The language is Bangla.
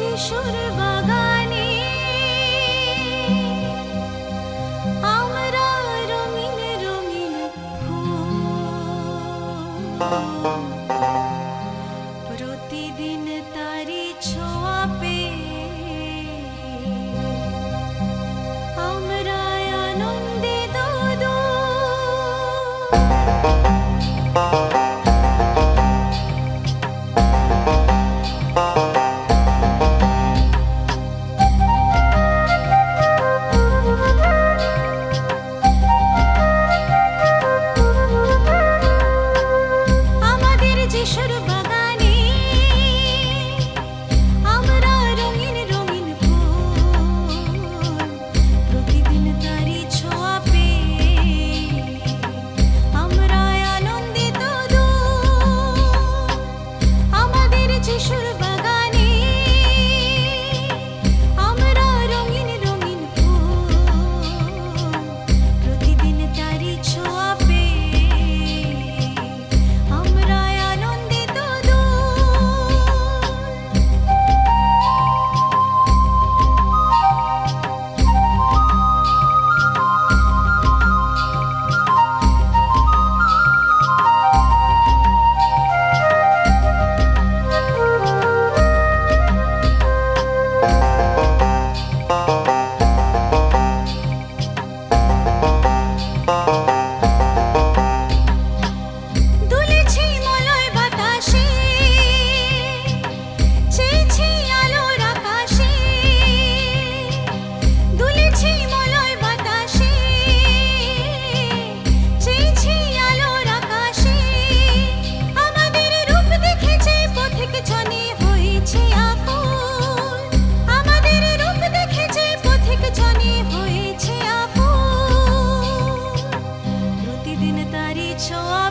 শিশুর বাগানে। আমরা রঙিন রঙিন ফুল। each other.